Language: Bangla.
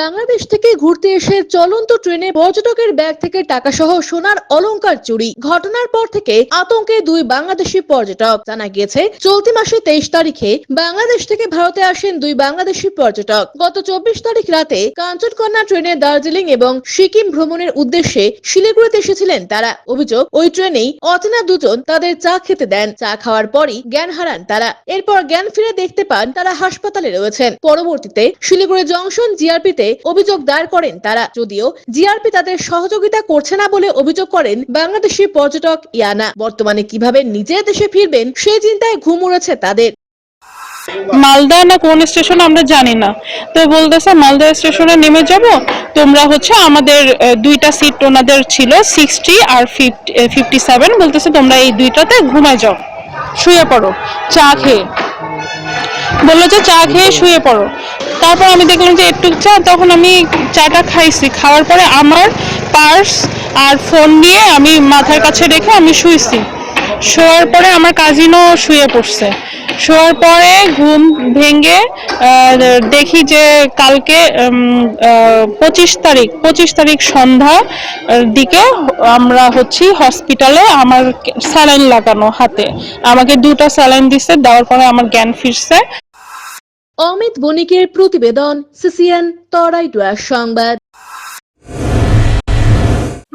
বাংলাদেশ থেকে ঘুরতে এসে চলন্ত ট্রেনে পর্যটকের ব্যাগ থেকে টাকা সহ সোনার অলংকার চুরি। ঘটনার পর থেকে আতঙ্কে দুই বাংলাদেশি পর্যটক। জানা গিয়েছে, চলতি মাসে তেইশ তারিখে বাংলাদেশ থেকে ভারতে আসেন দুই বাংলাদেশি পর্যটক। গত চব্বিশ তারিখ রাতে কাঞ্চনকন্যা ট্রেনে দার্জিলিং এবং সিকিম ভ্রমণের উদ্দেশ্যে শিলিগুড়িতে এসেছিলেন তারা। অভিযোগ, ওই ট্রেনেই অচেনা দুজন তাদের চা খেতে দেন। চা খাওয়ার পরই জ্ঞান হারান তারা। এরপর জ্ঞান ফিরে দেখতে পান তারা হাসপাতালে রয়েছেন। পরবর্তীতে শিলিগুড়ি জংশন জিআরপিতে অভিযোগ দায়ের করেন তারা। যদিও জিআরপি তাদের সহযোগিতা করছে না বলে অভিযোগ করেন বাংলাদেশি পর্যটক ইয়ানা। বর্তমানে কীভাবে নিজের দেশে ফিরবেন সেই চিন্তায় ঘুম উড়েছে তাদের। মালদা না কোন স্টেশন আমরা জানি না। তো বলতেছে, মালদা স্টেশনে নেমে যাব। তোমরা হচ্ছে আমাদের দুইটা সিট ওনাদের ছিল সিক্সটি আর ফিফটি সেভেন বলতেছে, তোমরা এই দুইটাতে ঘুমায় যাও। শুয়ে পড়ো। চা খেয়ে। বলল যে চা খেয়ে শুয়ে পড়ো। তারপর আমি দেখলাম যে একটু চা তখন আমি চাটা খাইছি। খাওয়ার পরে আমার পার্স আর ফোন নিয়ে আমি মাথার কাছে রেখে আমি শুয়েছি শোয়ার পরে আমার কাজিনও শুয়ে পড়ছে। শোয়ার পরে ঘুম ভেঙে দেখি যে কালকে পঁচিশ তারিখ পঁচিশ তারিখ সন্ধ্যা দিকে আমরা হচ্ছি হসপিটালে আমার স্যালাইন লাগানো হাতে। আমাকে দুটা স্যালাইন দিছে দেওয়ার পরে আমার জ্ঞান ফিরছে। অমিত বণিকের প্রতিবেদন সিসিএন তরাই ডুয়ার সংবাদ।